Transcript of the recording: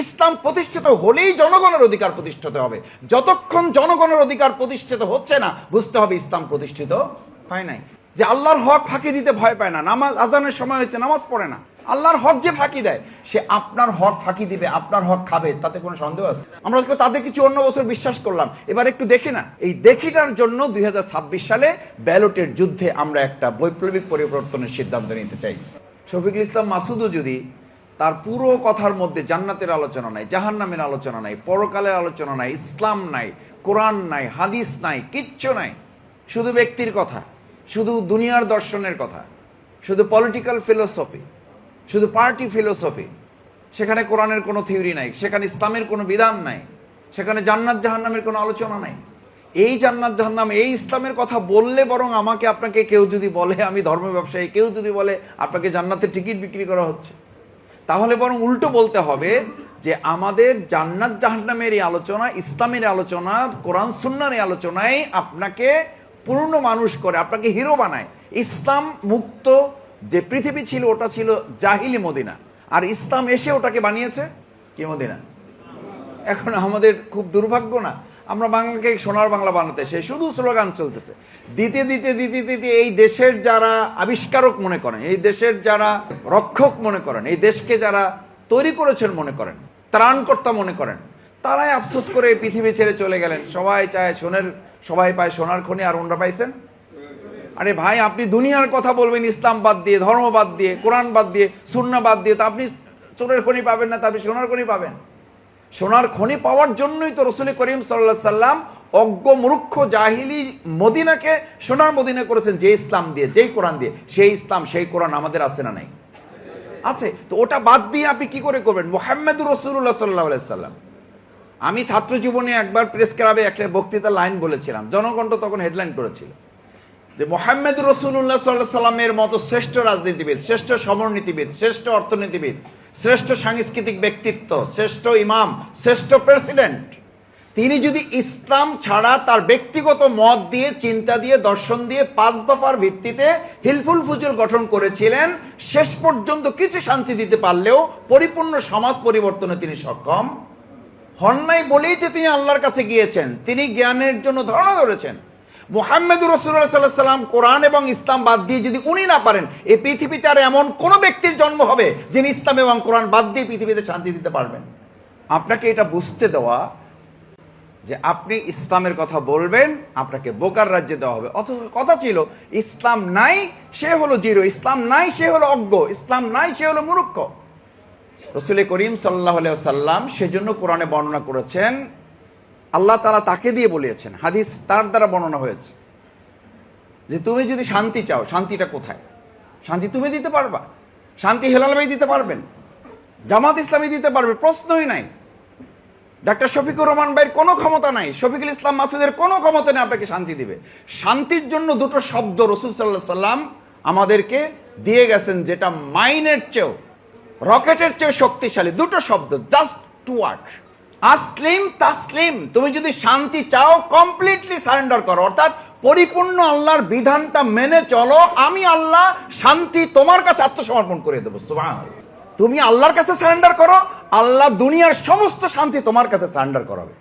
ইসলাম প্রতিষ্ঠিত হলেই জনগণের অধিকার প্রতিষ্ঠিত হবে। যতক্ষণ জনগণের অধিকার প্রতিষ্ঠিত হচ্ছে না, বুঝতে হবে ইসলাম প্রতিষ্ঠিত হয় নাই। যে আল্লাহর হক ফাঁকি দিতে ভয় পায় না, নামাজ, আজানের সময় হয়েছে, নামাজ পড়ে না। আল্লাহর হক যে ফাঁকি দেয়, সে আপনার হক ফাঁকি দিবে, আপনার হক খাবে, তাতে কোনো সন্দেহ আছে? আমরা তাদের কিছু অন্য বছর বিশ্বাস করলাম। এবার একটু দেখি না, এই দেখিটার জন্য দুই হাজার ছাব্বিশ সালে ব্যালটের যুদ্ধে আমরা একটা বৈপ্লবিক পরিবর্তনের সিদ্ধান্ত নিতে চাই। শফিকুল ইসলাম মাসুদও যদি তার পুরো কথার মধ্যে জান্নাতের আলোচনা নাই, জাহান্নামের আলোচনা নাই, পরকালের আলোচনা নাই, ইসলাম নাই, কোরআন নাই, হাদিস নাই, কিচ্ছু নাই। শুধু ব্যক্তির কথা, শুধু দুনিয়ার দর্শনের কথা, শুধু পলিটিক্যাল ফিলোসফি শুধু পার্টি ফিলোসফি সেখানে কোরআনের কোনো থিওরি নাই, সেখানে ইসলামের কোনো বিধান নাই, সেখানে জান্নাত জাহান্নামের কোনো আলোচনা নাই। এই জান্নাত জাহান্নাম, এই ইসলামের কথা বললে বরং আমাকে আপনাকে কেউ যদি বলে, আমি ধর্ম ব্যবসায়ী কেউ যদি বলে, আপনাকে জান্নাতের টিকিট বিক্রি করা হচ্ছে। তাহলে বরং উল্টো বলতে হবে যে আমাদের জান্নাত জাহান্নামের এই আলোচনা, ইসলামের আলোচনা, কোরআন সুন্নার এই আলোচনায় আপনাকে পূর্ণ মানুষ করে, আপনাকে হিরো বানায়। ইসলাম মুক্ত যে পৃথিবী ছিল ওটা ছিল জাহিলি মদিনা। আর ইসলাম এসে ওটাকে বানিয়েছে কি মদিনা? এখন আমাদের খুব দুর্ভাগ্য না। আমরা বাংলাকে সোনার বাংলা বানাতে সে শুধু স্লোগান চলতেছে। দিতে দিতে দিতে দিতে এই দেশের যারা আবিষ্কারক মনে করেন, এই দেশের যারা রক্ষক মনে করেন, এই দেশকে যারা তৈরি করেছেন মনে করেন, ত্রাণকর্তা মনে করেন, তারাই আফসোস করে পৃথিবী ছেড়ে চলে গেলেন। সবাই চায় সোনের, সবাই পায় সোনার খনি, আর ওনরা পাইছেন? আরে ভাই, আপনি দুনিয়ার কথা বলবেন, ইসলাম বাদ দিয়ে, ধর্ম বাদ দিয়ে, কোরআন বাদ দিয়ে সুন্না বাদ দিয়ে, তা আপনি চোরের খনি পাবেন না, তা আপনি সোনার খনি পাবেন। সোনার খনি পাওয়ার জন্যই তো রসুল করিম সাল্লাহ সাল্লাম অজ্ঞ মূর্খ জাহিলি মদিনাকে, সোনার মদিনা করেছেন যে ইসলাম দিয়ে, যেই কোরআন দিয়ে। সেই ইসলাম, সেই কোরআন আমাদের আছে না নাই? আছে। তো ওটা বাদ দিয়ে আপনি কি করে করবেন? মোহাম্মদুর রসুল্লাহ সাল্লাহ সাল্লাম। আমি ছাত্র জীবনে একবার প্রেস ক্লাবে একটা বক্তৃতা লাইন বলেছিলাম। জনকণ্ঠ তখন হেডলাইন করেছিল। যে মোহাম্মদ রসুল্লাহ সাল্লাহ সাল্লামের মতো শ্রেষ্ঠ রাজনীতিবিদ, শ্রেষ্ঠ সমরনীতিবিদ, শ্রেষ্ঠ অর্থনীতিবিদ শ্রেষ্ঠ সাংস্কৃতিক ব্যক্তিত্ব, শ্রেষ্ঠ ইমাম, শ্রেষ্ঠ প্রেসিডেন্ট তিনি যদি ইসলাম ছাড়া তার ব্যক্তিগত মত দিয়ে, চিন্তা দিয়ে, দর্শন দিয়ে পাঁচ দফার ভিত্তিতে হিলফুল ফুজুল গঠন করেছিলেন, শেষ পর্যন্ত কিছু শান্তি দিতে পারলেও পরিপূর্ণ সমাজ পরিবর্তনে তিনি সক্ষম। হন নাই বলেই তো তিনি আল্লাহর কাছে গিয়েছেন। তিনি জ্ঞানের জন্য ধারণা ধরেছেন। মোহাম্মদুর রসুল্লাহ সাল্লাহ সাল্লাম কোরআন এবং ইসলাম বাদ দিয়ে যদি উনি না পারেন, এই পৃথিবীতে আর এমন কোন ব্যক্তির জন্ম হবে যিনি ইসলাম এবং কোরআন বাদ দিয়ে পৃথিবীতে শান্তি দিতে পারবেন? আপনাকে এটা বুঝতে দেওয়া যে আপনি ইসলামের কথা বলবেন, আপনাকে বোকার রাজ্যে দেওয়া হবে। অথচ কথা ছিল, ইসলাম নাই, সে হলো জিরো। ইসলাম নাই, সে হলো অজ্ঞ। ইসলাম নাই, সে হলো মূর্খ। রসুল করিম সাল্লাহ সাল্লাম সেজন্য কোরআনে বর্ণনা করেছেন আল্লাহ তারা তাকে দিয়ে বলিয়েছেন হাদিস তার দ্বারা বর্ণনা হয়েছে, যে তুমি যদি শান্তি চাও, শান্তিটা কোথায়? শান্তি তুমি দিতে পারবা? শান্তি হেলাল ভাই দিতে পারবেন? জামাত ইসলামী দিতে পারবে? প্রশ্নই নাই। ডাক্তার শফিকুর রহমান ভাইয়ের কোনো ক্ষমতা নাই, শফিকুল ইসলাম মাসুদের কোনো ক্ষমতা নেই আপনাকে শান্তি দিবে। শান্তির জন্য দুটো শব্দ রসুল সাল্লাহ সাল্লাম আমাদেরকে দিয়ে গেছেন, যেটা মাইনের চেয়েও, রকেটের চেয়েও শক্তিশালী। দুটো শব্দ জাস্ট টু ওয়ার্ড আসলিম তাসলিম, তুমি যদি শান্তি চাও কমপ্লিটলি সারেন্ডার করো অর্থাৎ পরিপূর্ণ আল্লাহর বিধানটা মেনে চলো, আমি আল্লাহ শান্তি তোমার কাছে আত্মসমর্পণ করে দেবো। তুমি আল্লাহর কাছে সারেন্ডার করো, আল্লাহ দুনিয়ার সমস্ত শান্তি তোমার কাছে সারেন্ডার করাবে